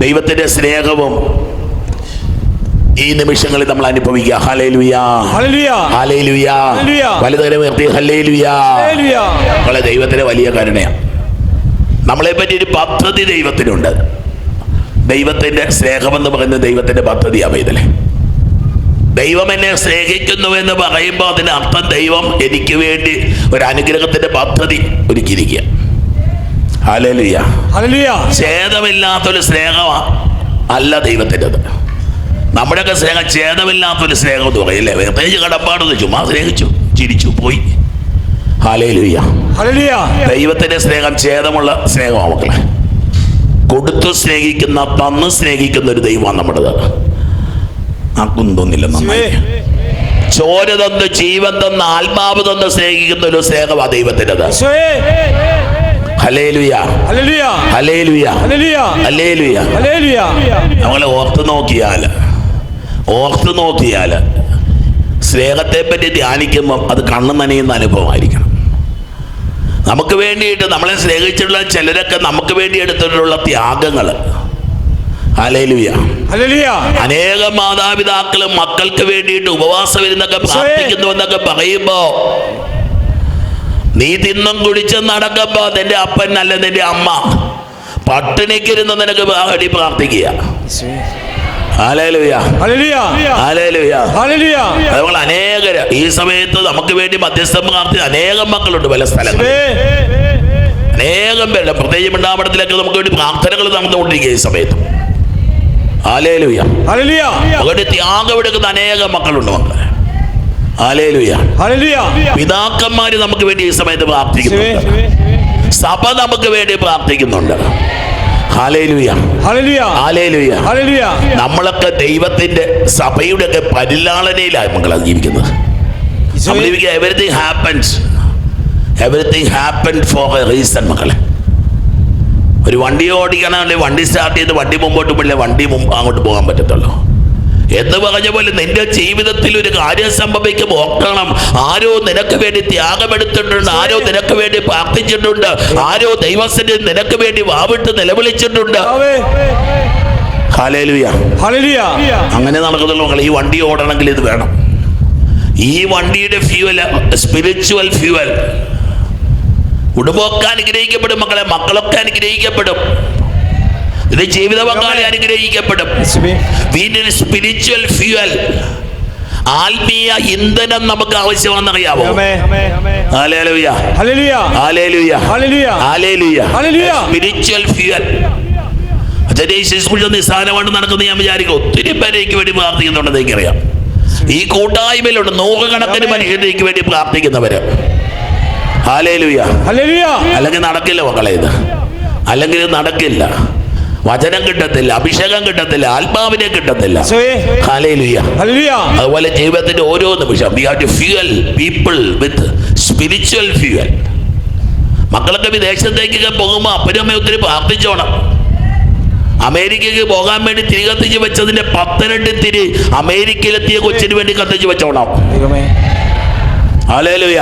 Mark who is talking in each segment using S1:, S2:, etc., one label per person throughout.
S1: ദൈവത്തിന്റെ സ്നേഹവും ഈ നിമിഷങ്ങളിൽ നമ്മൾ അനുഭവിക്കുക. നമ്മളെ ദൈവത്തിന്റെ വലിയ കരുണയാണ്. നമ്മളെ പറ്റി ഒരു പദ്ധതി ദൈവത്തിനുണ്ട്. ദൈവത്തിന്റെ സ്നേഹമെന്ന് പറയുന്നത് ദൈവത്തിന്റെ പദ്ധതിയാണ് ഇതിലെ ദൈവം എന്നെ സ്നേഹിക്കുന്നു എന്ന് പറയുമ്പോൾ അതിന് അർത്ഥം ദൈവം എനിക്ക് വേണ്ടി ഒരു അനുഗ്രഹത്തിന്റെ പദ്ധതി ഒരുക്കിയിരിക്കുക. ഛേദമില്ലാത്തൊരു സ്നേഹമാ. അല്ല ദൈവത്തിന്റെത്. നമ്മുടെയൊക്കെ സ്നേഹം ഛേദമില്ലാത്തൊരു സ്നേഹം എന്ന് പറയില്ലേ പ്രത്യേകിച്ച് കടപ്പാടൊന്ന് ചുമ്മാ സ്നേഹിച്ചു ചിരിച്ചു പോയി. ദൈവത്തിന്റെ സ്നേഹം ഛേദമുള്ള സ്നേഹമാണ് മക്കളെ. കൊടുത്തു സ്നേഹിക്കുന്ന തന്ന് സ്നേഹിക്കുന്ന ഒരു ദൈവമാണ് നമ്മുടേത്. ആർക്കും തോന്നില്ല നന്നായി. ചോര തന്ന് ജീവൻ തന്ന് ആത്മാവ് തന്ന് സ്നേഹിക്കുന്ന ഒരു സ്നേഹമാണ്
S2: ദൈവത്തിന്റെത്.
S1: നമ്മൾ ഓർത്ത് നോക്കിയാൽ ഓർത്ത് നോക്കിയാൽ സ്നേഹത്തെ പറ്റി ധ്യാനിക്കുമ്പം അത് കണ്ണു നനയുന്ന അനുഭവമായിരിക്കണം. നമുക്ക് വേണ്ടിയിട്ട് നമ്മളെ സ്നേഹിച്ചിട്ടുള്ള ചിലരൊക്കെ നമുക്ക് വേണ്ടി എടുത്തിട്ടുള്ള ത്യാഗങ്ങൾ. അനേക മാതാപിതാക്കൾ മക്കൾക്ക് വേണ്ടിയിട്ട് ഉപവാസം ഇരുന്നൊക്കെ പ്രാർത്ഥിക്കുന്നു എന്നൊക്കെ പറയുമ്പോ നീ തിന്നും കുടിച്ചും നടക്കുമ്പോ നിന്റെ അപ്പൻ അല്ല നിന്റെ അമ്മ. പട്ടിണിക്കിരുന്ന് നിനക്ക് വേണ്ടി പ്രാർത്ഥിക്കുക. നമ്മൾ അനേകര് ഈ സമയത്ത് നമുക്ക് വേണ്ടി മധ്യസ്ഥം പ്രാർത്ഥി അനേകം മക്കളുണ്ട് പല സ്ഥലങ്ങളിൽ. അനേകം പേരുടെ പ്രത്യേകിച്ച് മിണ്ടാപടത്തിലൊക്കെ നമുക്ക് വേണ്ടി പ്രാർത്ഥനകൾ നടന്നുകൊണ്ടിരിക്കുക ഈ സമയത്ത്. അവരുടെ ത്യാഗം എടുക്കുന്ന അനേകം മക്കളുണ്ട് മക്കളെ. പിതാക്കന്മാര് നമുക്ക് വേണ്ടി ഈ സമയത്ത് പ്രാർത്ഥിക്കുന്നുണ്ട്. സഭ നമുക്ക് വേണ്ടി പ്രാർത്ഥിക്കുന്നുണ്ട്. നമ്മളൊക്കെ ദൈവത്തിന്റെ സഭയുടെ ഒക്കെ പരിലാളനയിലാണ് മക്കളെ ജീവിക്കുന്നത്. Everything happens everything happen for a reason മക്കളെ. ഒരു വണ്ടി ഓടിക്കണമെങ്കിൽ വണ്ടി സ്റ്റാർട്ട് ചെയ്ത് വണ്ടി മുമ്പോട്ട് പോയില്ലേ വണ്ടി അങ്ങോട്ട് പോകാൻ പറ്റത്തുള്ളൂ. എന്ന് പറഞ്ഞ പോലെ നിന്റെ ജീവിതത്തിൽ ഒരു കാര്യം സംഭവിക്കും ഓർക്കണം ആരോ നിനക്ക് വേണ്ടി ത്യാഗമെടുത്തിട്ടുണ്ട് ആരോ നിനക്ക് വേണ്ടി പ്രാർത്ഥിച്ചിട്ടുണ്ട് ആരോ ദൈവത്തിന്റെ നിനക്ക് വേണ്ടി വാവിട്ട് നിലവിളിച്ചിട്ടുണ്ട്. അങ്ങനെ നടക്കുന്നുള്ളൂ മക്കൾ ഈ വണ്ടി ഓടണമെങ്കിൽ ഇത് വേണം. ഈ വണ്ടിയുടെ ഫ്യൂവൽ സ്പിരിച്വൽ ഫ്യൂവൽ കുടുംബമൊക്കെ അനുഗ്രഹിക്കപ്പെടും മക്കളെ മക്കളൊക്കെ അനുഗ്രഹിക്കപ്പെടും. ഇത് ജീവിത പങ്കാളി അനുഗ്രഹിക്കപ്പെടും. വീണ്ടും സ്പിരിച്വൽ ഫ്യൂവൽ ആത്മീയ ഇന്ധനം നമുക്ക് ആവശ്യമാണെന്നറിയാവോ
S2: അറിയാമോ.
S1: സ്പിരിച്വൽ ഫ്യൂവൽ അച്ഛനെ നിസ്സാരമായിട്ട് നടക്കുന്ന ഞാൻ വിചാരിക്കും ഒത്തിരി പേരേക്ക് വേണ്ടി പ്രാർത്ഥിക്കുന്നുണ്ടെന്ന് എനിക്കറിയാം. ഈ കൂട്ടായ്മയിലുണ്ട് നൂറുകണക്കിന് മനുഷ്യരേക്ക് വേണ്ടി പ്രാർത്ഥിക്കുന്നവര്. അല്ലെങ്കിൽ നടക്കില്ല മക്കളെ ഇത്. അല്ലെങ്കിൽ നടക്കില്ല. വചനം കിട്ടത്തില്ല അഭിഷേകം കിട്ടത്തില്ല ആത്മാവിനെ കിട്ടത്തില്ല. അതുപോലെ ജീവിതത്തിന്റെ ഓരോ നിമിഷം we have to fuel people with spiritual fuel മക്കളൊക്കെ വിദേശത്തേക്കൊക്കെ പോകുമ്പോൾ അപ്പനും അമ്മയും ഒത്തിരി പ്രാർത്ഥിച്ചോണം. അമേരിക്കയ്ക്ക് പോകാൻ വേണ്ടി തിരി കത്തിച്ച് വെച്ചതിന്റെ പത്തനെട്ട് തിരി അമേരിക്കയിലെത്തിയ കൊച്ചിന് വേണ്ടി കത്തിച്ച് വെച്ചോണം.
S2: ദൈവമേ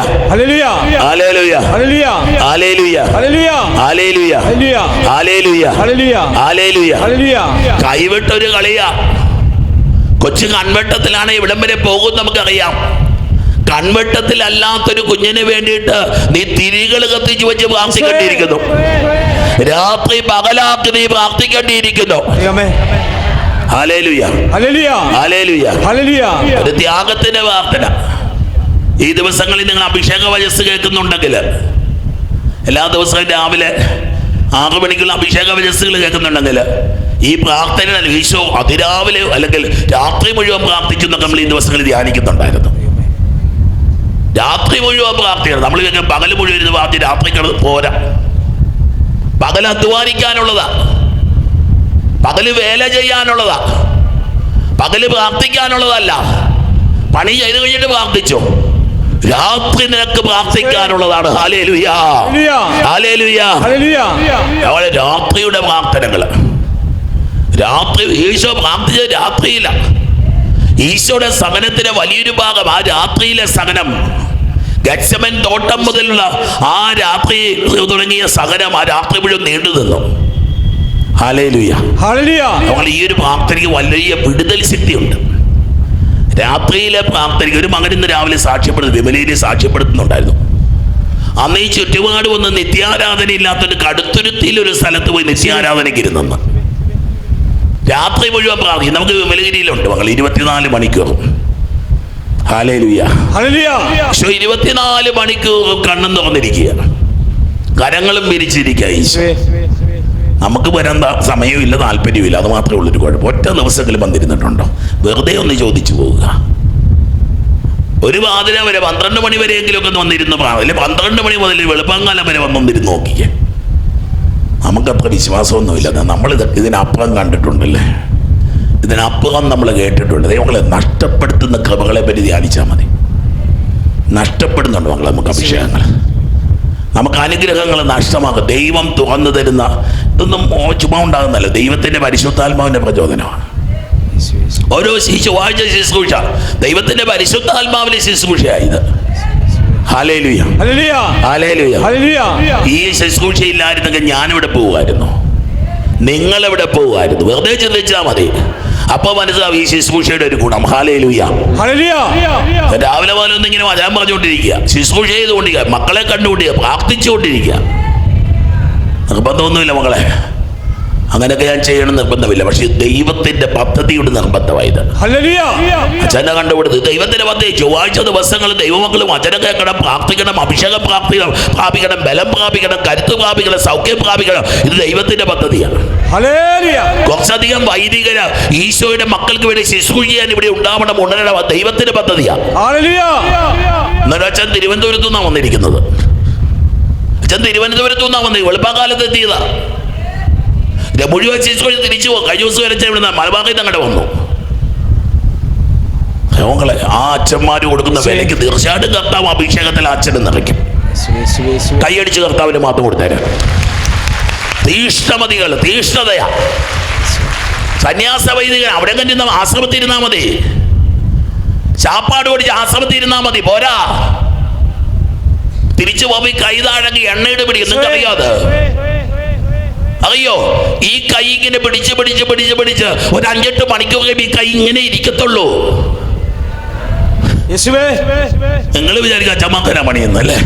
S1: ഒരു കളിയാ കൊച്ചു കൺവെട്ടത്തിലാണ് ഇവിടം വരെ പോകും നമുക്കറിയാം കൺവെട്ടത്തിലല്ലാത്തൊരു കുഞ്ഞിന് വേണ്ടിയിട്ട് നീ തിരികൾ കത്തിച്ചു വെച്ച് പ്രാർത്ഥിക്കേണ്ടിയിരിക്കുന്നു രാത്രി പകലാക്കി നീ പ്രാർത്ഥിക്കേണ്ടിയിരിക്കുന്നു ഒരു ത്യാഗത്തിന്റെ പ്രാർത്ഥന ഈ ദിവസങ്ങളിൽ നിങ്ങൾ അഭിഷേക വയസ്സ് കേൾക്കുന്നുണ്ടെങ്കിൽ എല്ലാ ദിവസവും രാവിലെ ആറു മണിക്കുള്ള അഭിഷേക വയസ്സുകൾ കേൾക്കുന്നുണ്ടെങ്കിൽ ഈ പ്രാർത്ഥന ഈശോ അതിരാവിലെ അല്ലെങ്കിൽ രാത്രി മുഴുവൻ പ്രാർത്ഥിക്കുന്നൊക്കെ നമ്മൾ ഈ ദിവസങ്ങളിൽ ധ്യാനിക്കുന്നുണ്ടായിരുന്നു. രാത്രി മുഴുവൻ പ്രാർത്ഥിക്കണം. നമ്മൾ പകൽ മുഴുവൻ ഇരുന്ന് പ്രാർത്ഥി രാത്രി കിടന്ന് പോരാ. പകൽ അധ്വാനിക്കാനുള്ളതാ. പകൽ വേല ചെയ്യാനുള്ളതാ. പകൽ പ്രാർത്ഥിക്കാനുള്ളതല്ല. പണി ചെയ്ത് കഴിഞ്ഞിട്ട് പ്രാർത്ഥിച്ചോ. രാത്രി നിനക്ക് പ്രാർത്ഥിക്കാനുള്ളതാണ്. രാത്രിയുടെ പ്രാർത്ഥനകൾ രാത്രി ഈശോ പ്രാർത്ഥിച്ച രാത്രിയില്ല ഈശോയുടെ സമനത്തിന്റെ വലിയൊരു ഭാഗം ആ രാത്രിയിലെ സഹനം ഗച്ചമൻ തോട്ടം മുതലുള്ള ആ രാത്രി തുടങ്ങിയ സഹനം ആ രാത്രി മുഴുവൻ നീണ്ടു നിന്നു. ഈ ഒരു പ്രാർത്ഥനയ്ക്ക് വലിയ വിടുതൽ ശക്തിയുണ്ട്. രാത്രിയിലെ പ്രാർത്ഥനയ്ക്ക് ഒരു മകൻ ഇന്ന് രാവിലെ സാക്ഷ്യപ്പെടുന്നു വിമലയിൽ സാക്ഷ്യപ്പെടുത്തുന്നുണ്ടായിരുന്നു. അന്ന് ഈ ചുറ്റുപാട് വന്ന് നിത്യാരാധന ഇല്ലാത്തൊരു കടുത്തുരുത്തിയിൽ ഒരു സ്ഥലത്ത് പോയി നിത്യാരാധനയ്ക്ക് ഇരുന്നെന്ന്. രാത്രി മുഴുവൻ പ്രാർത്ഥിക്കും. നമുക്ക് വിമലഗിരിയിലുണ്ട് മകൾ. ഇരുപത്തിനാല് മണിക്കൂർ. പക്ഷെ ഇരുപത്തിനാല് മണിക്കൂർ കണ്ണും തുറന്നിരിക്കുക കരങ്ങളും പിരിച്ചിരിക്കുക ഈശോ. നമുക്ക് വരാൻ സമയമില്ല താല്പര്യമില്ല. അത് മാത്രമേ ഉള്ളൊരു കുഴപ്പം. ഒറ്റ ദിവസമെങ്കിലും വന്നിരുന്നിട്ടുണ്ടോ? വെറുതെ ഒന്ന് ചോദിച്ചു പോവുക. ഒരു വാതിര വരെ പന്ത്രണ്ട് മണി വരെയെങ്കിലും ഒക്കെ വന്നിരുന്ന് അല്ലെ പന്ത്രണ്ട് മണി മുതൽ വെളുപ്പാങ്കാലം വരെ വന്നൊന്നിരുന്ന് നോക്കിക്കേ. നമുക്കത്ര വിശ്വാസമൊന്നുമില്ല. നമ്മൾ ഇത് ഇതിനപ്പുറം കണ്ടിട്ടുണ്ടല്ലേ? ഇതിനപ്പുറം നമ്മൾ കേട്ടിട്ടുണ്ട്. ദൈവങ്ങളെ നഷ്ടപ്പെടുത്തുന്ന കൃപകളെ പറ്റി ധ്യാനിച്ചാൽ മതി. നഷ്ടപ്പെടുന്നുണ്ട് മക്കളെ നമുക്ക് അഭിഷേകങ്ങൾ. നമുക്ക് അനുഗ്രഹങ്ങൾ നഷ്ടമാകും. ദൈവം തുറന്നു തരുന്ന ഇതൊന്നും ചുമ ഉണ്ടാകുന്നല്ല ദൈവത്തിന്റെ പരിശുദ്ധാത്മാവിന്റെ പ്രചോദനമാണ്. ഓരോ ശിശുവാഴ്ച ശുശ്രൂഷ. ദൈവത്തിന്റെ പരിശുദ്ധാത്മാവിലെ ശുശ്രൂഷയായത്. ഈ ശുശ്രൂഷയില്ലായിരുന്നെങ്കിൽ ഞാനിവിടെ ഞാനിവിടെ പോവുമായിരുന്നു നിങ്ങളെവിടെ പോവായിരുന്നു വെറുതെ ചിന്തിച്ചാൽ മതി. അപ്പൊ മനസ്സിലാവും ഈ ശുശ്രൂഷയുടെ ഒരു ഗുണം. ഹാലയിലൂയ രാവിലെ പോലെ ഒന്നും ഇങ്ങനെ വരാൻ പറഞ്ഞുകൊണ്ടിരിക്കുക. ശുശ്രൂഷ ചെയ്തുകൊണ്ടിരിക്കുക. മക്കളെ കണ്ടുകൊണ്ടിരിക്കുക പ്രാർത്ഥിച്ചുകൊണ്ടിരിക്കുക. നിർബന്ധമൊന്നുമില്ല മകളെ അങ്ങനെയൊക്കെ ഞാൻ ചെയ്യണം നിർബന്ധമില്ല. പക്ഷേ ദൈവത്തിന്റെ പദ്ധതിയുടെ നിർബന്ധമായത്. അച്ഛനെ കണ്ടുപിടുത്ത് ദൈവത്തിന്റെ പദ്ധതി ചൊവ്വാഴ്ച ദിവസങ്ങൾ ദൈവമക്കളും അച്ഛനെ കേൾക്കണം പ്രാർത്ഥിക്കണം അഭിഷേകം പ്രാപ്തിക്കണം പ്രാപിക്കണം ബലം പ്രാപിക്കണം കരുത്ത് പ്രാപിക്കണം സൗഖ്യം പ്രാപിക്കണം. ഇത് ദൈവത്തിന്റെ പദ്ധതിയാണ്. കുറച്ചധികം വൈദികര ഈശോയുടെ മക്കൾക്ക് വേണ്ടി ശുശ്രൂഷ ചെയ്യാൻ ഇവിടെ ഉണ്ടാവണം ഉണരണം ദൈവത്തിന്റെ പദ്ധതിയാണ്. അച്ഛൻ തിരുവനന്തപുരത്തു നിന്നാണ് വന്നിരിക്കുന്നത്. അച്ഛൻ തിരുവനന്തപുരത്തു നിന്നാണ് വന്നത് വെളുപ്പാകാലത്ത് എത്തിയതാ. ഇത് മുഴുവൻ ശിശുക്കൾ തിരിച്ചു പോകും കഴിഞ്ഞ ദിവസം വരച്ച ഇവിടെ മലബാറിൽ അങ്ങോട്ട് വന്നു. രോഗങ്ങളെ ആ അച്ഛന്മാര് കൊടുക്കുന്ന വിലയ്ക്ക് തീർച്ചയായിട്ടും കർത്താവ് അഭിഷേകത്തിൽ അച്ഛൻ അച്ഛനെ നിറയ്ക്കും. കൈയടിച്ച് കർത്താവിന് മാത്രം കൊടുത്തേരാ. തീഷ്ണമതികൾ തീഷ്ണതയാ. സന്യാസ വൈദികൻ അവിടെ കണ്ടിരുന്ന ആശ്രമത്തിൽ ഇരുന്നാ മതി. ചാപ്പാട് പഠിച്ച് ആശ്രമത്തിൽ ഇരുന്നാ മതി പോരാ. തിരിച്ചു പോയി കൈതാഴങ്ങി എണ്ണയുടെ പിടിക്കും നിങ്ങൾക്ക് അറിയാതെ അറിയോ? ഈ കൈ ഇങ്ങനെ പിടിച്ച് പിടിച്ച് പിടിച്ച് പിടിച്ച് ഒരു അഞ്ചെട്ട് മണിക്കൂർ ഈ കൈ ഇങ്ങനെ ഇരിക്കത്തുള്ളൂ. നിങ്ങൾ വിചാരിക്കുക അച്ചമ്മക്കന പണിയെന്നല്ലേ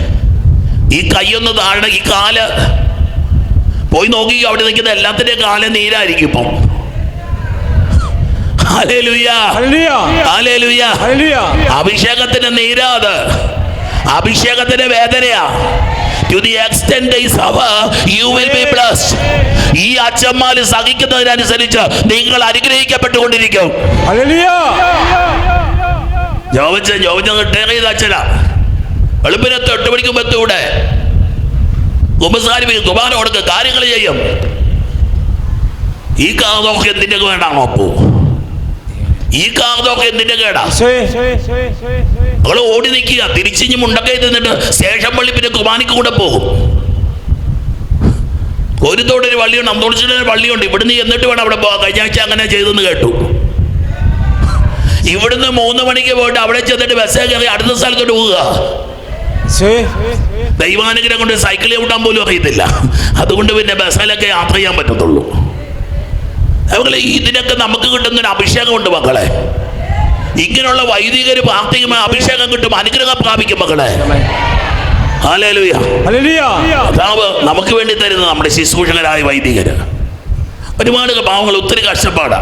S1: ഈ കൈയൊന്ന് താഴെ ഈ കാൽ. പോയി നോക്കി അവിടെ നിൽക്കുന്ന എല്ലാത്തിന്റെ കാൽ നീരായിരിക്കും ഇപ്പം. അഭിഷേകത്തിന്റെ നീരാ അത്. അഭിഷേകത്തിന്റെ നീരാത് അഭിഷേകത്തിന്റെ വേദനയാ to the extent you will be blessed ഈ അച്ഛന്മാര് സഹിക്കുന്നതിനനുസരിച്ച് നിങ്ങൾ അനുഗ്രഹിക്കപ്പെട്ടുകൊണ്ടിരിക്കും. ജോബിച്ച് ജോബിച്ച് റിട്ടയർ ചെയ്ത അച്ഛനാ. വെളുപ്പിനത്ത് എട്ട് മണിക്ക് എത്തൂടെ കുമ്പസാരി കുമാരം കൊടുക്കുക കാര്യങ്ങൾ ചെയ്യും. ഈ കാതൊക്കെ എന്തിന്റെ കേടാണോ അപ്പോ? ഈ കാതൊക്കെ എന്തിന്റെ കേടാ? നിങ്ങൾ ഓടി നിൽക്കുക. തിരിച്ചിഞ്ഞ് മുണ്ടൊക്കെ നിന്നിട്ട് ശേഷം പള്ളി പിന്നെ കുമാനിക്ക് കൂടെ പോകും. കോരിത്തോടൊരു പള്ളിയുണ്ട് അന്തോളിച്ചിട്ട് ഒരു പള്ളിയുണ്ട് ഇവിടുന്ന് എന്നിട്ട് വേണം അവിടെ പോകാൻ. കഴിഞ്ഞ ആഴ്ച അങ്ങനെ ചെയ്തെന്ന് കേട്ടു. ഇവിടുന്ന് മൂന്ന് മണിക്ക് പോയിട്ട് അവിടെ ചെന്നിട്ട് ബസ്സേ കയറി അടുത്ത സ്ഥലത്തോട്ട് പോവുക. ദൈവാനുഗ്രഹം കൊണ്ട് സൈക്കിൾ ചവിട്ടാൻ പോലും അറിയത്തില്ല. അതുകൊണ്ട് പിന്നെ ബസ്സിലൊക്കെ യാത്ര ചെയ്യാൻ പറ്റത്തുള്ളൂ. അതുപോലെ ഇതിനൊക്കെ നമുക്ക് കിട്ടുന്ന ഒരു അഭിഷേകമുണ്ട് മക്കളെ. ഇങ്ങനെയുള്ള വൈദികര് പ്രാർത്ഥിക്കുമ്പോൾ അഭിഷേകം കിട്ടും അനുഗ്രഹം പ്രാപിക്കും മക്കളെ കർത്താവ് നമുക്ക് വേണ്ടി തരുന്ന നമ്മുടെ ശുശ്രൂഷകരായ വൈദികര് ഒരുപാട് പാവങ്ങൾ ഒത്തിരി കഷ്ടപ്പാടാ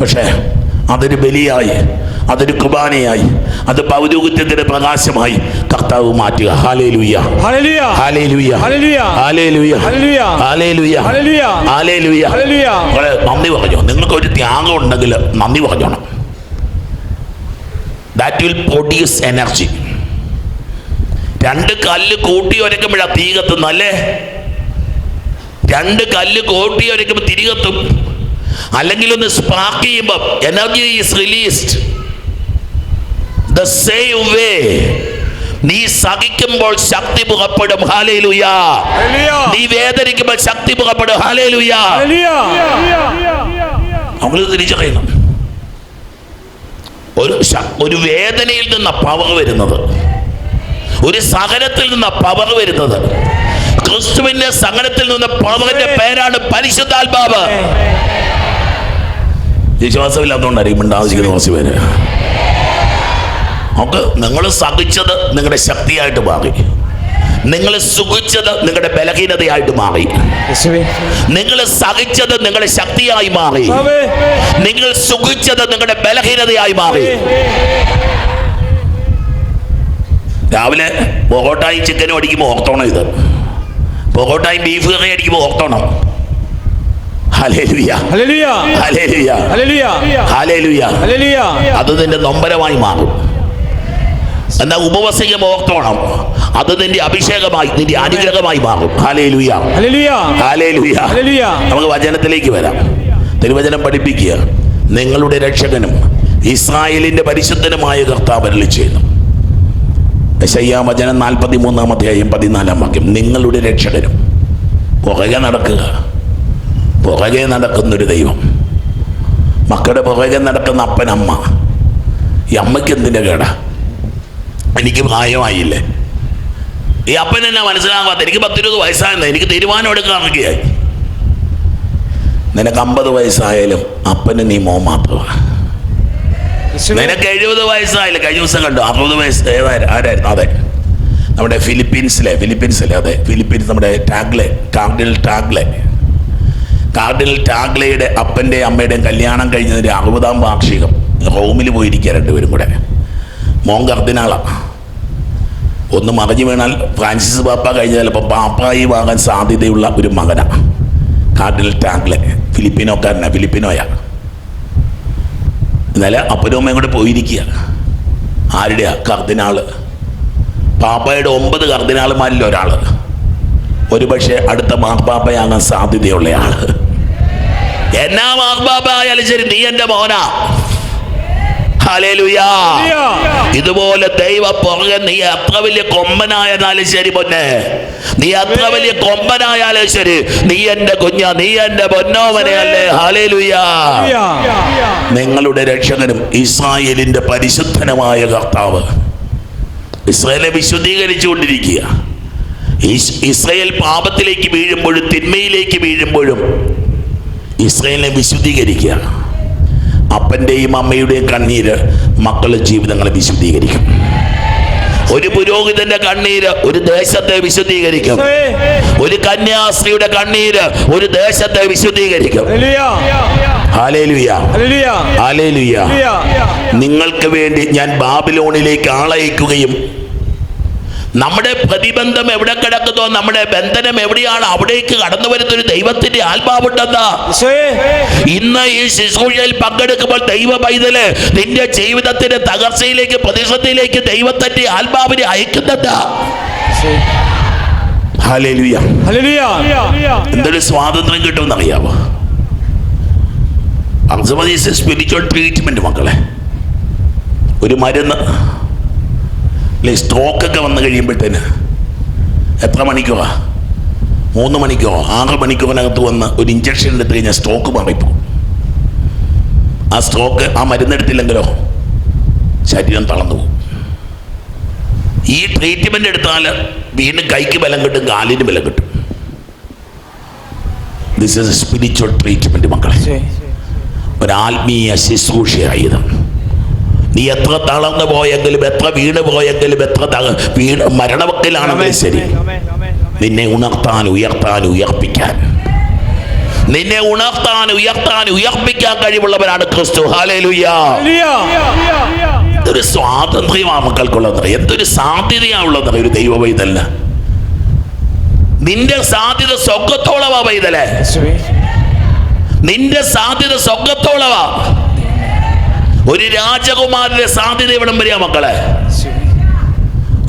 S1: പക്ഷേ അതൊരു ബലിയായി അതൊരു കുബാനയായി അത് പൗരോഹിത്യത്തിന്റെ പ്രകാശമായി കർത്താവ് മാറ്റുക നന്ദി പറഞ്ഞോ നിങ്ങൾക്ക് ഒരു ത്യാഗം ഉണ്ടെങ്കിൽ നന്ദി പറഞ്ഞോണം ദാറ്റ് വിൽ പ്രൊഡ്യൂസ് എനർജി രണ്ട് കല്ല് കൂട്ടി ഒരക്കുമ്പോഴാ തീ കത്തുന്നു അല്ലേ? രണ്ട് കല്ല് കൂട്ടി ഒരക്കുമ്പോൾ തിരി കത്തും. അല്ലെങ്കിൽ ഒന്ന് സ്പാർക്ക് ചെയ്യുമ്പോൾ energy is released the same way നീ സഹിക്കുമ്പോൾ ശക്തി പുറപ്പെടും ഹാലേലുയാ നീ വേദനിക്കുമ്പോൾ ശക്തി പുറപ്പെടും ഹാലേലുയാ നമ്മൾ തിരിച്ചറിയണം. ഒരു ഒരു വേദനയിൽ നിന്ന പവർ വരുന്നത്. ഒരു സഹനത്തിൽ നിന്ന പവർ വരുന്നത്. ക്രിസ്തുവിന്റെ സഹനത്തിൽ നിന്ന് പവറിന്റെ പേരാണ് പരിശുദ്ധാത്മാവ്. വിശ്വാസമില്ലാത്തതുകൊണ്ടായിരിക്കും ഉണ്ടാവശ്യിക്കുന്ന കുറച്ച് പേര്. നമുക്ക് നിങ്ങൾ സഹിച്ചത് നിങ്ങളുടെ ശക്തിയായിട്ട് മാറി. നിങ്ങൾ സുഖിച്ചത് നിങ്ങളുടെ ബലഹീനതയായിട്ട് മാറി. നിങ്ങൾ സഹിച്ചത് നിങ്ങളുടെ ശക്തിയായി മാറി. നിങ്ങൾ സുഖിച്ചത് നിങ്ങളുടെ ബലഹീനതയായി മാറി. രാവിലെ പൊറോട്ടായും ചിക്കനും അടിക്കുമ്പോൾ ഓർത്തോണം ഇത്. പൊറോട്ടായും ബീഫ് കറി അടിക്കുമ്പോൾ ഓർത്തോണം. അത് നിന്റെ നൊമ്പരമായി മാറും. എന്നാ ഉപവസിക്കുമ്പോൾ ഓർത്തോണം. അത് നിന്റെ അഭിഷേകമായി നിന്റെ അനുഗ്രഹമായി മാറും. നമുക്ക് വചനത്തിലേക്ക് വരാം. തിരുവചനം പഠിപ്പിക്കുക. നിങ്ങളുടെ രക്ഷകനും ഇസ്രായേലിന്റെ പരിശുദ്ധനുമായ കർത്താവ് അരുളി ചെയ്യുന്നു. ശയ്യാവചനം നാൽപ്പത്തി മൂന്നാം അധ്യായം പതിനാലാം വാക്യം. നിങ്ങളുടെ രക്ഷകനും പുറകെ നടക്കുക. പുറകെ നടക്കുന്നൊരു ദൈവം. മക്കളുടെ പുറകെ നടക്കുന്ന അപ്പനമ്മ. ഈ അമ്മയ്ക്ക് എന്തിന്റെ കേടാ? എനിക്ക് പ്രായമായില്ലേ? ഈ അപ്പൻ എന്നെ മനസ്സിലാകാത്ത എനിക്ക് പത്തിരുപത് വയസ്സായെന്ന് എനിക്ക് തീരുമാനം എടുക്കാൻ ഇറങ്ങിയായി. നിനക്ക് അമ്പത് വയസ്സായാലും അപ്പന് നീ മോ മാത്രമാണ് നിനക്ക് എഴുപത് വയസ്സായാലും കഴിഞ്ഞ ദിവസം കണ്ടു അറുപത് വയസ്സ് ഏതായിരുന്നു ആരായിരുന്നു? അതെ. നമ്മുടെ ഫിലിപ്പീൻസിലെ ഫിലിപ്പീൻസിലെ അതെ. ഫിലിപ്പീൻസ് നമ്മുടെ ടാഗ്ലെ കാർഡിനൽ ടാഗ്ലെ. കാർഡിനൽ ടാഗ്ലയുടെ അപ്പന്റെയും അമ്മയുടെയും കല്യാണം കഴിഞ്ഞതിന്റെ അറുപതാം വാർഷികം റോമിൽ പോയിരിക്കുക രണ്ടുപേരും കൂടെ. മോൻ കർദിനാളാണ് ഒന്ന് മറിഞ്ഞു വീണാൽ ഫ്രാൻസിസ് പാപ്പ കഴിഞ്ഞാൽ ചിലപ്പോൾ പാപ്പായി വാങ്ങാൻ സാധ്യതയുള്ള ഒരു മകനാണ് കാർഡിനൽ ടാങ്ക്ലെ ഫിലിപ്പിനോക്കാരനാണ് ഫിലിപ്പിനോയാണ് ഇന്നലെ അപ്പനും അമ്മയും കൂടെ പോയിരിക്കുക. ആരുടെയാ? കർദിനാൾ. പാപ്പയുടെ ഒമ്പത് കർദിനാളുമാരിൽ ഒരാൾ ഒരുപക്ഷെ അടുത്ത മാർപ്പാപ്പയാകാൻ സാധ്യതയുള്ള ആൾ. എന്നാ മാർപ്പാപ്പ ആയാലും ശരി നീ എന്റെ മോനാ. ഇതുപോലെ ദൈവ പുറകെ നീ അത്ര വലിയ കൊമ്പനായാലും ശരി പൊന്നെ. നീ അത്ര വലിയ കൊമ്പനായാലും ശരി. നീ എന്റെ കുഞ്ഞ നീ എന്റെ പൊന്നോമനയല്ലേ ഹാലേലുയാ നിങ്ങളുടെ രക്ഷകനും ഇസ്രായേലിന്റെ പരിശുദ്ധനമായ കർത്താവ് ഇസ്രായേലെ വിശുദ്ധീകരിച്ചുകൊണ്ടിരിക്കുക. ഇസ്- ഇസ്രായേൽ പാപത്തിലേക്ക് വീഴുമ്പോഴും തിന്മയിലേക്ക് വീഴുമ്പോഴും ഇസ്രായേലിനെ വിശുദ്ധീകരിക്കുക അപ്പന്റെയും അമ്മയുടെയും കണ്ണീര് മക്കളുടെ ജീവിതങ്ങളെ വിശുദ്ധീകരിക്കും. ഒരു പുരോഹിതന്റെ കണ്ണീര് ഒരു ദേശത്തെ വിശുദ്ധീകരിക്കും. ഒരു കന്യാസ്ത്രീയുടെ കണ്ണീര് ഒരു ദേശത്തെ വിശുദ്ധീകരിക്കും. നിങ്ങൾക്ക് വേണ്ടി ഞാൻ ബാബിലോണിലേക്ക് ആളയക്കുകയും നമ്മുടെ പ്രതിബന്ധം എവിടെ കിടക്കുന്നോ? നമ്മുടെ ബന്ധനം എവിടെയാണ്? അവിടേക്ക് കടന്നു വരുന്ന ഒരു ദൈവത്തിന്റെ ആത്മാവുണ്ടെന്നാ. ഇന്ന് ഈ ശുശ്രൂഷയിൽ പങ്കെടുക്കുമ്പോൾ ദൈവ പൈതൽ നിന്റെ ജീവിതത്തിന്റെ തകർച്ചയിലേക്ക് പ്രതിസന്ധിയിലേക്ക് ദൈവത്തിന്റെ ആത്മാവിനെ അയക്കുന്നതാ എന്തൊരു സ്വാതന്ത്ര്യം കിട്ടുമെന്ന് അറിയാമോ സ്പിരിച്വൽ ട്രീറ്റ്മെന്റ് മക്കളെ. ഒരു മരുന്ന് അല്ലെ സ്ട്രോക്കൊക്കെ വന്നു കഴിയുമ്പോഴത്തേന് എത്ര മണിക്കൂറാ? മൂന്ന് മണിക്കൂറോ? ആറ് മണിക്കൂറിനകത്ത് വന്ന് ഒരു ഇഞ്ചക്ഷൻ എടുത്തു കഴിഞ്ഞാൽ സ്ട്രോക്ക് മാറിപ്പോകും. ആ സ്ട്രോക്ക് ആ മരുന്നെടുത്തില്ലെങ്കിലോ? ശരീരം തളർന്നു പോകും. ഈ ട്രീറ്റ്മെന്റ് എടുത്താൽ വീണ്ടും കൈക്ക് ബലം കിട്ടും കാലിന് ബലം കിട്ടും. This is a spiritual treatment മക്കളെ. ഒരാത്മീയ ശുശ്രൂഷയായത് നീ എത്ര തളർന്നു പോയെങ്കിലും എത്ര വീണ് പോയെങ്കിലും എത്ര വീണ് മരണവക്കിലാണെങ്കിലും ശരി. നിന്നെ ഉണർത്താൻ ഉയർത്താൻ ഉയർപ്പിക്കാൻ. നിന്നെ ഉണർത്താൻ ഉയർത്താൻ ഉയർപ്പിക്കാൻ കഴിവുള്ളവരാണ് ക്രിസ്തു. ഒരു സ്വാതന്ത്ര്യമാണ് മക്കൾക്കുള്ളത്. എന്തൊരു സാധ്യതയാണുള്ളത്. ഒരു ദൈവ പൈതലിന് നിന്റെ സാധ്യത സ്വർഗത്തോളവാ പൈതലേ. നിന്റെ സാധ്യത സ്വർഗത്തോളവാ. ഒരു രാജകുമാരന്റെ സാധ്യത എവിടം വരിക മക്കളെ?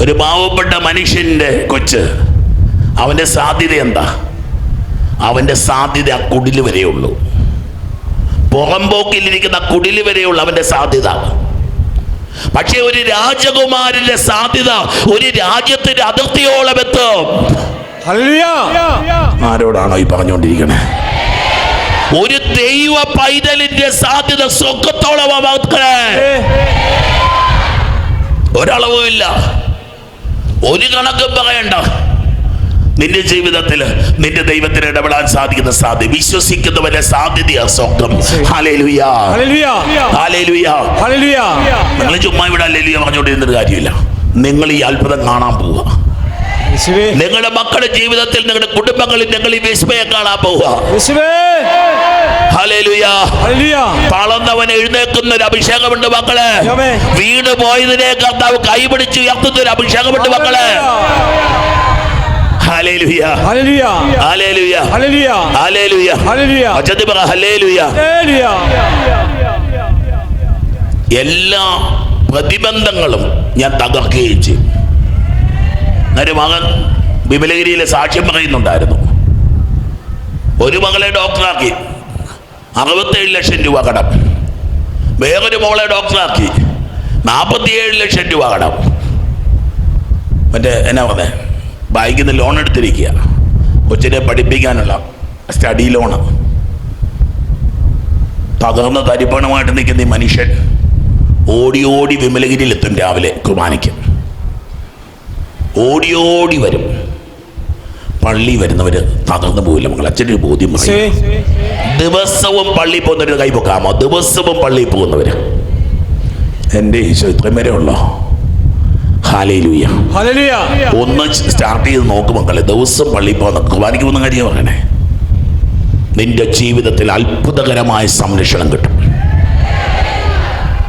S1: ഒരു പാവപ്പെട്ട മനുഷ്യന്റെ കൊച്ച് അവന്റെ സാധ്യത എന്താ? അവന്റെ സാധ്യത ആ കുടിൽ വരെയുള്ളൂ പുറംപോക്കിലിരിക്കുന്ന കുടിൽ വരെയുള്ളൂ അവന്റെ സാധ്യത. പക്ഷേ ഒരു രാജകുമാരന്റെ സാധ്യത ഒരു രാജ്യത്തിന്റെ അതിർത്തിയോളം എത്തും. ആരോടാണോ ഈ പറഞ്ഞുകൊണ്ടിരിക്കണേ? ഒരു ദൈവ പൈതലിന്റെ സാധ്യത സ്വർഗത്തോളം മക്കളെ ഒരളവുമില്ല. ഒരു കണക്കും പറയണ്ട. നിന്റെ ജീവിതത്തിൽ നിന്റെ ദൈവത്തിന് ഇടപെടാൻ സാധിക്കുന്ന സാധ്യത വിശ്വസിക്കുന്നവന്റെ സാധ്യതയാ സ്വർഗം. നിങ്ങൾ ചുമ്മാ ഇവിടെ അല്ലേലുയ പറഞ്ഞുകൊണ്ടിരുന്നൊരു കാര്യമില്ല. നിങ്ങൾ ഈ അത്ഭുതം കാണാൻ പോവുക. നിങ്ങളുടെ മക്കളുടെ ജീവിതത്തിൽ നിങ്ങളുടെ കുടുംബങ്ങളിൽ ഞങ്ങൾ ഈ വിസ്മയം കാണാൻ പോവുക. തളർന്നവൻ എഴുന്നേക്കുന്ന ഒരു അഭിഷേകമുണ്ട് മക്കളെ. വീട് പോയതിനെ കർത്താവ് കൈപിടിച്ച് ഉയർത്തുന്ന ഒരു അഭിഷേകമുണ്ട് മക്കളെ. എല്ലാ പ്രതിബന്ധങ്ങളും ഞാൻ തകർക്കുകയും ചെയ്യും ഒരു മകൻ വിമലഗിരിയിലെ സാക്ഷ്യം പറയുന്നുണ്ടായിരുന്നു. ഒരു മകളെ ഡോക്ടറാക്കി. അറുപത്തേഴ് ലക്ഷം രൂപ കടം. വേറൊരു മോളെ ഡോക്ടറാക്കി. നാൽപ്പത്തിയേഴ് ലക്ഷം രൂപ കടം. മറ്റേ എന്നാ പറഞ്ഞേ? ബാങ്കിൽ നിന്ന് ലോൺ എടുത്തിരിക്കുക. കൊച്ചിനെ പഠിപ്പിക്കാനുള്ള സ്റ്റഡി ലോണ്. തകർന്ന തരിപ്പണമായിട്ട് നിൽക്കുന്ന ഈ മനുഷ്യൻ ഓടി ഓടി വിമലഗിരിയിലെത്തും രാവിലെ കുർബാനയ്ക്ക്. ഓടി ഓടി വരും. പള്ളി വരുന്നവര് തകർന്നു പോവില്ല മകൾ അച്ഛന്റെ ഒരു ബോധ്യം ദിവസവും പള്ളി പോകുന്നവര് കൈ പൊക്കാമോ ദിവസവും പള്ളി പോകുന്നവര്. എന്റെ ഈശോ ഇത്രയും വരെ ഉള്ളോ? ഒന്ന് സ്റ്റാർട്ട് ചെയ്ത് നോക്ക് മക്കളെ. ദിവസം പള്ളി പോകുന്ന കുർബാനയ്ക്ക് പോകുന്ന കാര്യം പറയണേ. നിന്റെ ജീവിതത്തിൽ അത്ഭുതകരമായ സംരക്ഷണം കിട്ടും.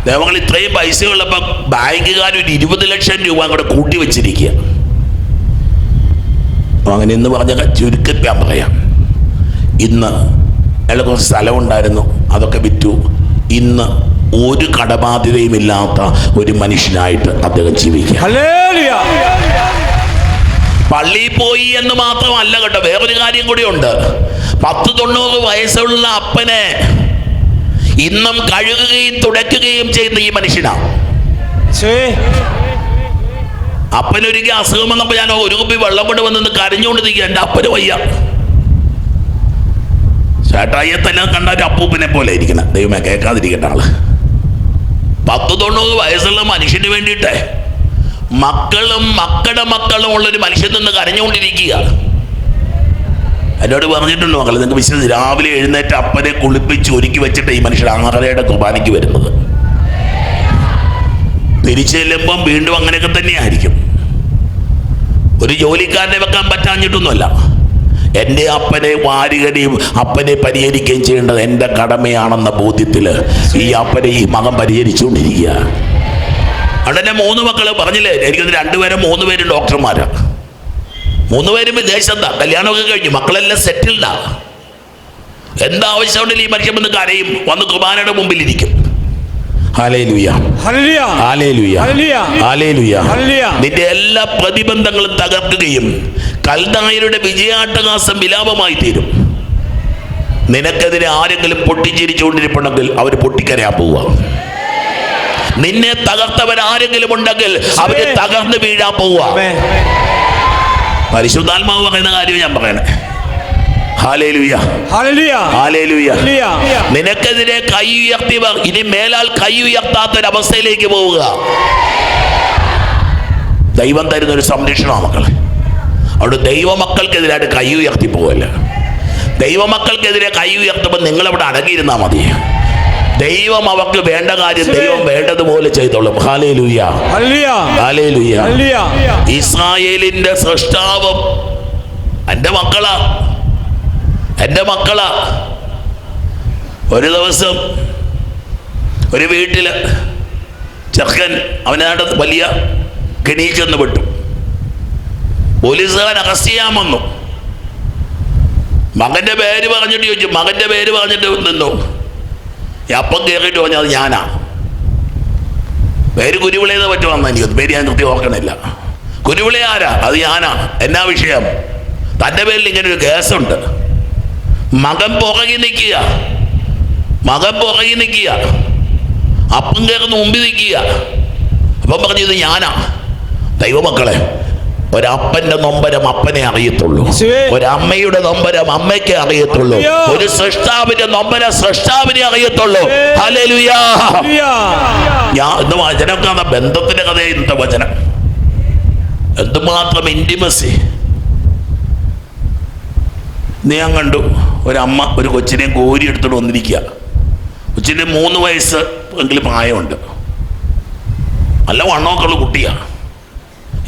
S1: ദൈവങ്ങൾ ഇത്രയും പൈസ ഉള്ളപ്പോൾ ബാങ്കുകാർ ഒരു ഇരുപത് ലക്ഷം രൂപ കൂടെ കൂട്ടി വെച്ചിരിക്കുക അങ്ങനെ ഇന്ന് പറഞ്ഞ ചുരുക്കത്തിൽ ഞാൻ പറയാം. ഇന്ന് അയാൾ കുറച്ച് സ്ഥലം ഉണ്ടായിരുന്നു അതൊക്കെ വിറ്റു. ഇന്ന് ഒരു കടബാധ്യതയും ഇല്ലാത്ത ഒരു മനുഷ്യനായിട്ട് അദ്ദേഹം ജീവിക്കുക. പള്ളിയിൽ പോയി എന്ന് മാത്രമല്ല കേട്ടോ വേറൊരു കാര്യം കൂടിയുണ്ട് പത്ത് തൊണ്ണൂറ് വയസ്സുള്ള അപ്പനെ ഇന്നും കഴുകുകയും തുടയ്ക്കുകയും ചെയ്യുന്ന ഈ മനുഷ്യനാണ്
S2: യേശുവേ
S1: അപ്പനൊരിക്കൽ അസുഖം വന്നപ്പോൾ ഞാൻ ഒരു കുപ്പി വെള്ളം കൊണ്ട് വന്ന് കരഞ്ഞുകൊണ്ട് എന്റെ അപ്പന് വയ്യ. ചേട്ടായിയെ തന്നെ കണ്ട ഒരു അപ്പൂപ്പനെ പോലെ ഇരിക്കണം. ദൈവമേ കേൾക്കാതിരിക്കട്ടെ ആൾ. പത്ത് തൊണ്ണൂറ് വയസ്സുള്ള മനുഷ്യന് വേണ്ടിയിട്ടേ മക്കളും മക്കളുടെ മക്കളും ഉള്ളൊരു മനുഷ്യൻ നിന്ന് കരഞ്ഞുകൊണ്ടിരിക്കുക എന്നോട് പറഞ്ഞിട്ടുണ്ട് മക്കൾ നിങ്ങൾക്ക് വിശ്വസിച്ച് രാവിലെ എഴുന്നേറ്റ് അപ്പനെ കുളിപ്പിച്ച് ഒരുക്കി വെച്ചിട്ട് ഈ മനുഷ്യർ ആറരയുടെ കുർബാനയ്ക്ക് വരുന്നത്. തിരിച്ചു ചെല്ലുമ്പം വീണ്ടും അങ്ങനെയൊക്കെ തന്നെയായിരിക്കും. ഒരു ജോലിക്കാരനെ വെക്കാൻ പറ്റാഞ്ഞിട്ടൊന്നുമല്ല. എന്റെ അപ്പനെ വാരുകയും അപ്പനെ പരിഹരിക്കുകയും ചെയ്യേണ്ടത് എന്റെ കടമയാണെന്ന ബോധ്യത്തിൽ ഈ അപ്പനെ ഈ മകൻ പരിഹരിച്ചുകൊണ്ടിരിക്കുക. അവിടെ എന്റെ മൂന്ന് മക്കൾ പറഞ്ഞില്ലേ? എനിക്ക് രണ്ടുപേരും മൂന്ന് പേരും ഡോക്ടർമാരാണ് മൂന്ന് പേരും വിദേശത്താ കല്യാണമൊക്കെ കഴിഞ്ഞു. മക്കളെല്ലാം സെറ്റിൽഡാ. എന്താവശ്യമുണ്ടെങ്കിലും ഈ മനുഷ്യൻ വന്ന് കരയും. വന്ന് കുർബാനയുടെ മുമ്പിലിരിക്കും. നിന്റെ എല്ലാ പ്രതിബന്ധങ്ങളും തകർക്കുകയും കൽദായരുടെ വിജയാട്ടഹാസം വിലാപമായി തീരും. നിനക്കെതിരെ ആരെങ്കിലും പൊട്ടിച്ചിരിച്ചുകൊണ്ടിരിപ്പുണ്ടെങ്കിൽ അവർ പൊട്ടിക്കരയാൻ പോവുക. നിന്നെ തകർത്തവർ ആരെങ്കിലും ഉണ്ടെങ്കിൽ അവർ തകർന്ന് വീഴാൻ പോവുക. പരിശുദ്ധാത്മാവ് പറയുന്ന കാര്യം ഞാൻ പറയണേ. നിനക്കെതിരെ കൈ ഉയർത്തിയവർ ഇനി മേലാൽ കൈ അവസ്ഥയിലേക്ക് പോവുക. ദൈവം തരുന്ന ഒരു സംരക്ഷണമാണ് മക്കളെ. അവിടെ ദൈവമക്കൾക്കെതിരായിട്ട് കൈ ഉയർത്തി പോവല്ല ദൈവമക്കൾക്കെതിരെ കൈ ഉയർത്തുമ്പോൾ നിങ്ങളവിടെ അടങ്ങിയിരുന്നാൽ മതി. ദൈവം അവർക്ക് വേണ്ട കാര്യം ദൈവം വേണ്ടതുപോലെ ചെയ്തോളും. ഇസ്രായേലിന്റെ സൃഷ്ടാവും എന്റെ മക്കളാ. എന്റെ മക്കളാ. ഒരു ദിവസം ഒരു വീട്ടിൽ ചെറുക്കൻ അവനാട് വലിയ ഗണീച്ചെന്ന് ചെന്ന് വിട്ടു. പോലീസുകാരൻ അറസ്റ്റ് ചെയ്യാൻ വന്നു. മകന്റെ പേര് പറഞ്ഞിട്ട് ചോദിച്ചു. മകന്റെ പേര് പറഞ്ഞിട്ട് നിന്നു. അപ്പം കയറിയിട്ട് പറഞ്ഞത് ഞാനാ. പേര് കുരുവിളയെന്ന് പറ്റുമെന്ന് എനിക്ക് പേര് ഞാൻ കൃത്യം ഓർക്കണില്ല. കുരുവിളി ആരാ? അത് ഞാനാ. എന്നാ വിഷയം? തന്റെ പേരിൽ ഇങ്ങനെ ഒരു കേസുണ്ട്. മകൻ പുറകെ നിൽക്കുക. മകൻ പുറകെ നിൽക്കുക. അപ്പം കയറുന്ന മുമ്പിൽ നിൽക്കുക. അപ്പം പറഞ്ഞു ഇത് ഞാനാ. ദൈവമക്കളെ ഒരപ്പന്റെ നൊമ്പരം അപ്പനെ അറിയത്തുള്ളൂ. ഒരമ്മയുടെ നൊമ്പരം അമ്മയ്ക്ക് അറിയത്തുള്ളൂ. ഒരു സൃഷ്ടാവിന്റെ നൊമ്പരം സൃഷ്ടാവിനെ അറിയത്തുള്ളൂ. ഞാൻ ഇന്ന് വചനക്കാന്ന ബന്ധത്തിന്റെ കഥ ഇന്നത്തെ വചനം. എന്തുമാത്രം ഇന്റിമസി നീ ഞാൻ കണ്ടു. ഒരമ്മ ഒരു കൊച്ചിനെ കോരി എടുത്തോണ്ട് വന്നിരിക്കുക കൊച്ചിന്റെ മൂന്ന് വയസ്സ് എങ്കിലും പ്രായമുണ്ട്. നല്ല വണ്ണമൊക്കെ ഉള്ള കുട്ടിയാണ്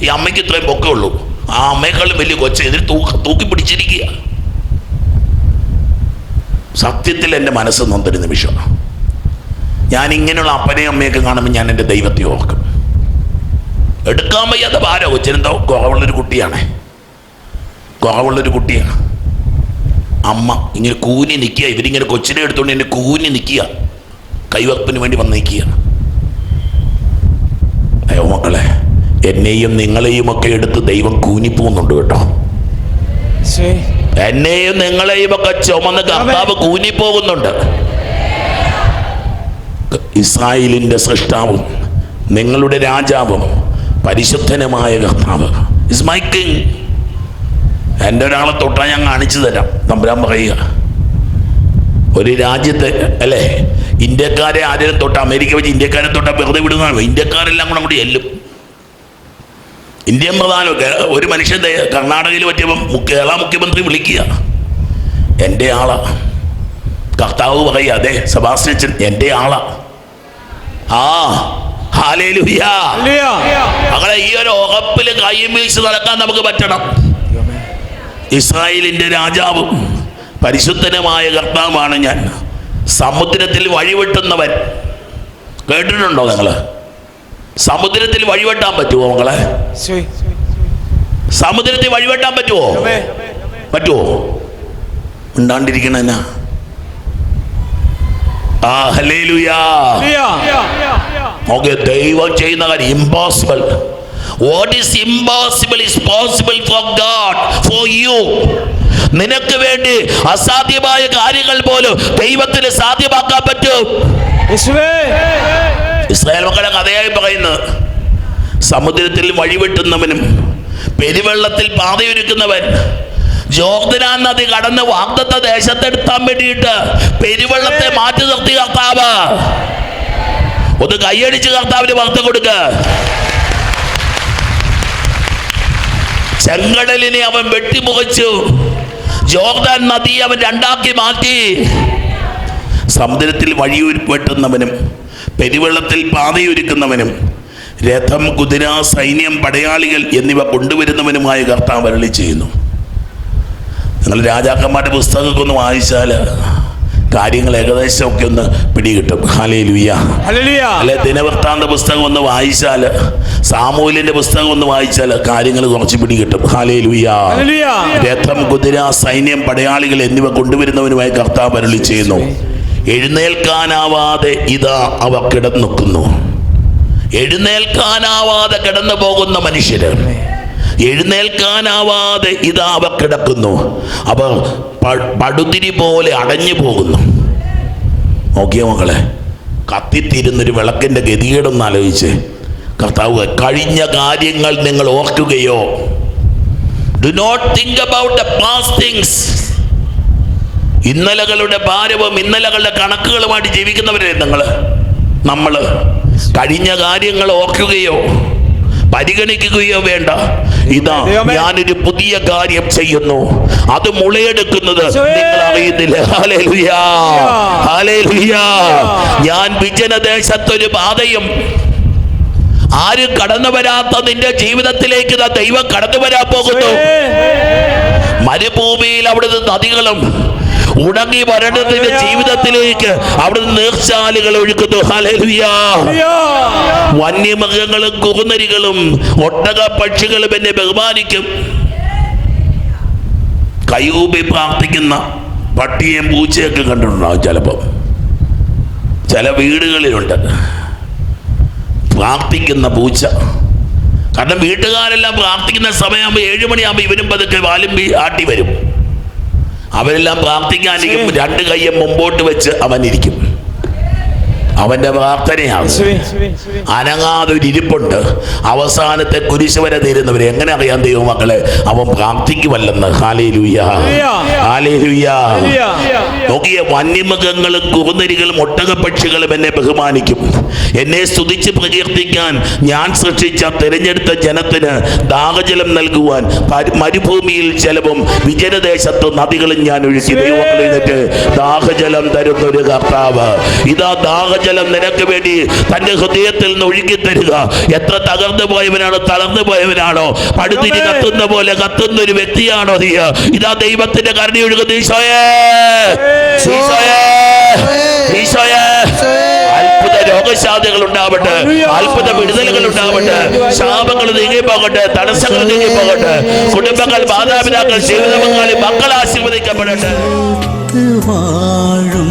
S1: ഈ അമ്മയ്ക്ക് ഇത്രയും പൊക്കേ ഉള്ളൂ. ആ അമ്മയെക്കാളും വലിയ കൊച്ചെ ഇതിൽ തൂക്കി തൂക്കി പിടിച്ചിരിക്കുക സത്യത്തിൽ എന്റെ മനസ്സ് നൊന്നൊരു നിമിഷം. ഞാൻ ഇങ്ങനെയുള്ള അപ്പനെയും അമ്മയൊക്കെ കാണുമ്പോൾ ഞാൻ എന്റെ ദൈവത്തെ ഓർക്കും. എടുക്കാൻ വയ്യാത്ത ഭാരം കൊച്ചിനെന്തോ. കുറവുള്ളൊരു കുട്ടിയാണേ. കുറവുള്ളൊരു കുട്ടിയാണ്. അമ്മ ഇങ്ങനെ കൂനി നിൽക്കുക ഇവരിങ്ങനെ കൊച്ചിനെ എടുത്തുകൊണ്ട് എന്നെ കൂനി നിൽക്കുക കൈവപ്പിന് വേണ്ടി വന്ന് നിൽക്കുക അയ്യോ മക്കളെ എന്നെയും നിങ്ങളെയും ഒക്കെ എടുത്ത് ദൈവം കൂനിപ്പോകുന്നുണ്ട് കേട്ടോ. എന്നെയും നിങ്ങളെയും ഒക്കെ ചുമന്ന് കർത്താവ് കൂനിപ്പോകുന്നുണ്ട് ഇസ്രായേലിന്റെ സൃഷ്ടാവും നിങ്ങളുടെ രാജാവും പരിശുദ്ധനുമായ കർത്താവ്. ഇസ് മൈ കിങ് എന്റെ ഒരാളെ തൊട്ടാൽ ഞാൻ കാണിച്ചു തരാം. തമ്പുരാൻ പറയുക. ഒരു രാജ്യത്തെ അല്ലേ? ഇന്ത്യക്കാരെ ആരെയും തൊട്ട് അമേരിക്ക വെച്ച് ഇന്ത്യക്കാരെ തൊട്ടാൽ വെറുതെ വിടുന്നതാണ്? ഇന്ത്യക്കാരെല്ലാം കൂടെ കൂടി എല്ലും. ഇന്ത്യൻ പ്രധാനമൊക്കെ ഒരു മനുഷ്യൻ കർണാടകയിൽ പറ്റിയപ്പം കേരള മുഖ്യമന്ത്രി വിളിക്കുക. എന്റെ ആളാ. കർത്താവ് പറയുക അതെ സെബാസ്റ്റ്യൻ എന്റെ ആളാ. ആ ഹാലേലുയാ
S2: ഹല്ലേലൂയ.
S1: മകളെ ഈ ഒരു ഉറപ്പിൽ കൈ വീഴ്ച നടക്കാൻ നമുക്ക് പറ്റണം. ഇസ്രായേലിന്റെ രാജാവും പരിശുദ്ധനുമായ കർത്താവാണ് ഞാൻ. സമുദ്രത്തിൽ വഴിവെട്ടുന്നവൻ. കേട്ടിട്ടുണ്ടോ നിങ്ങൾ സമുദ്രത്തിൽ വഴിവെട്ടാൻ പറ്റുമോ മകളെ സമുദ്രത്തിൽ വഴിവെട്ടാൻ പറ്റുമോ പറ്റുമോ ഉണ്ടാണ്ടിരിക്കണ ആ. ഓക്കെ ദൈവം ചെയ്യുന്ന കാര്യം impossible what is impossible is possible for God for you നിനക്ക് വേണ്ടി അസാധ്യമായ കാര്യങ്ങൾ പോലും ദൈവത്തിന് സാധ്യമാക്കാൻ പറ്റും. ഇസ്രായേൽ മക്കളെ കഥയായി പറയുന്നത് സമുദ്രത്തിൽ വഴിവെട്ടുന്നവനും പെരുവെള്ളത്തിൽ പാതയൊരുക്കുന്നവൻ ജോർദനാൻ നദി കടന്ന് വാഗ്ദത്ത ദേശത്തെടുത്താൻ വേണ്ടിയിട്ട് പെരുവെള്ളത്തെ മാറ്റി നിർത്തി കർത്താവ്. ഒന്ന് കൈയടിച്ച് കർത്താവിന് വാർത്ത കൊടുക്ക. ചെങ്കടലിനെ അവൻ വെട്ടിമുഖച്ചു. ജോർദാൻ നദി അവൻ രണ്ടാക്കി മാറ്റി. സമുദ്രത്തിൽ വഴിയൊരുപ്പെട്ടുന്നവനും പെരുവെള്ളത്തിൽ പാതയൊരുക്കുന്നവനും രഥം കുതിര സൈന്യം പടയാളികൾ എന്നിവ കൊണ്ടുവരുന്നവനുമായ കർത്താവ് അരളി ചെയ്യുന്നു നിങ്ങൾ രാജാക്കന്മാരുടെ പുസ്തകമൊക്കെ ഒന്ന് വായിച്ചാൽ കാര്യങ്ങൾ ഏകദേശമൊക്കെ ഒന്ന് പിടികിട്ടും. അല്ലെ ദിനവൃത്താന്ത പുസ്തകം ഒന്ന് വായിച്ചാൽ സാമൂലിന്റെ പുസ്തകം ഒന്ന് വായിച്ചാൽ കാര്യങ്ങൾ കുറച്ച് പിടികിട്ടും. ഹാലേ ലുയ്യ. രഥം കുതിര സൈന്യം പടയാളികൾ എന്നിവ കൊണ്ടുവരുന്നവനുമായി കർത്താവ് അരളി ചെയ്യുന്നു. എഴുന്നേൽക്കാനാവാതെ ഇതാ അവ കിടന്നുക്കുന്നു. എഴുന്നേൽക്കാനാവാതെ കിടന്നു പോകുന്ന മനുഷ്യര്. എഴുന്നേൽക്കാനാവാതെ ഇതാ അവ കിടക്കുന്നു. അവ പടുതിരി പോലെ അടഞ്ഞു പോകുന്നു. നോക്കിയോ മക്കളെ? കത്തിത്തിരുന്നൊരു വിളക്കിന്റെ ഗതികേടൊന്ന് ആലോചിച്ച്. കർത്താവ് കഴിഞ്ഞ കാര്യങ്ങൾ നിങ്ങൾ ഓർക്കുകയോ? Do not think about things ഇന്നലകളുടെ ഭാരവും ഇന്നലകളുടെ കണക്കുകളുമായിട്ട് ജീവിക്കുന്നവരെ നിങ്ങൾ നമ്മൾ കഴിഞ്ഞ കാര്യങ്ങൾ ഓർക്കുകയോ? പരിഗണിക്കുകയോ വേണ്ട. ഇതാ. ഞാനൊരു പുതിയ കാര്യം ചെയ്യുന്നു. അത് മുളയെടുക്കുന്നത്. നിങ്ങൾ അറിയുന്നില്ല. ഞാൻ വിജനദേശത്തൊരു പാതയും ആരും കടന്നു വരാത്ത നിന്റെ ജീവിതത്തിലേക്ക് ദൈവം കടന്നു വരാൻ പോകുന്നു. മരുഭൂമിയിൽ അവിടുന്ന് നദികളും ഉണങ്ങി വരണ്ടതിന്റെ ജീവിതത്തിലേക്ക്. അവിടുന്ന് നീർച്ചാലുകൾ ഒഴുക്കുന്നു. വന്യമൃഗങ്ങളും കുറുനരികളും ഒട്ടക പക്ഷികളും എന്നെ ബഹുമാനിക്കും. കയ്യൂപി പ്രാർത്ഥിക്കുന്ന പട്ടിയെയും പൂച്ചയൊക്കെ കണ്ടിട്ടുണ്ടാവും ചിലപ്പം. ചില വീടുകളിലുണ്ട്. പ്രാർത്ഥിക്കുന്ന പൂച്ച. കാരണം വീട്ടുകാരെല്ലാം പ്രാർത്ഥിക്കുന്ന സമയമാകുമ്പോൾ ഏഴുമണിയാകുമ്പോൾ ഇവരും ഇവനും പതുക്കെ വാലും ആട്ടി വരും അവരെല്ലാം പ്രാർത്ഥിക്കാനിരിക്കും. രണ്ട് കയ്യും മുമ്പോട്ട് വെച്ച് അവൻ ഇരിക്കും അവന്റെ പ്രാർത്ഥനയാണ്. അനങ്ങാതൊരു ഇരിപ്പുണ്ട്. അവസാനത്തെ കുരിശ് വരെ തീരുന്നവർ എങ്ങനെ അറിയാൻ ദൈവം മക്കളെ അവൻ പ്രാർത്ഥിക്കുമല്ലെന്ന്. നോക്കിയ വന്യമൃഗങ്ങളും കുറുനരികളും ഒട്ടകപക്ഷികളും എന്നെ ബഹുമാനിക്കും. എന്നെ സ്തുതിച്ച് പ്രകീർത്തിക്കാൻ ഞാൻ സൃഷ്ടിച്ച തിരഞ്ഞെടുത്ത ജനത്തിന് ദാഹജലം നൽകുവാൻ മരുഭൂമിയിൽ ജലവും വിജനദേശത്ത് നദികളും ഞാൻ ഒഴുക്കി. ദൈവം ദാഹജലം തരുന്ന ഒരു കർത്താവ്. ഇതാ ദാഹജലം നിനക്ക് വേണ്ടി തന്റെ ഹൃദയത്തിൽ നിന്ന് ഒഴുകി തരിക. എത്ര തകർന്നു പോയവനാണോ തളർന്നു പോയവനാണോ? പടുതിരി കത്തുന്ന പോലെ കത്തുന്ന ഒരു വ്യക്തിയാണോ നീ? ഇതാ ദൈവത്തിന്റെ കരുണ ഒഴുകുന്ന ഈശോയേ. ഈശോയേ. ഈശോയേ. അത്ഭുത രോഗശാന്തികൾ ഉണ്ടാവട്ടെ. അത്ഭുത വിടുതലുകൾ ഉണ്ടാവട്ടെ. ശാപങ്ങൾ നീങ്ങി പോകട്ടെ. തടസ്സങ്ങൾ നീങ്ങി പോകട്ടെ. കുടുംബങ്ങൾ മാതാപിതാക്കൾ ജീവിത പങ്കാളി മക്കൾ ആശീർവദിക്കപ്പെടട്ടെ.
S3: വാഴും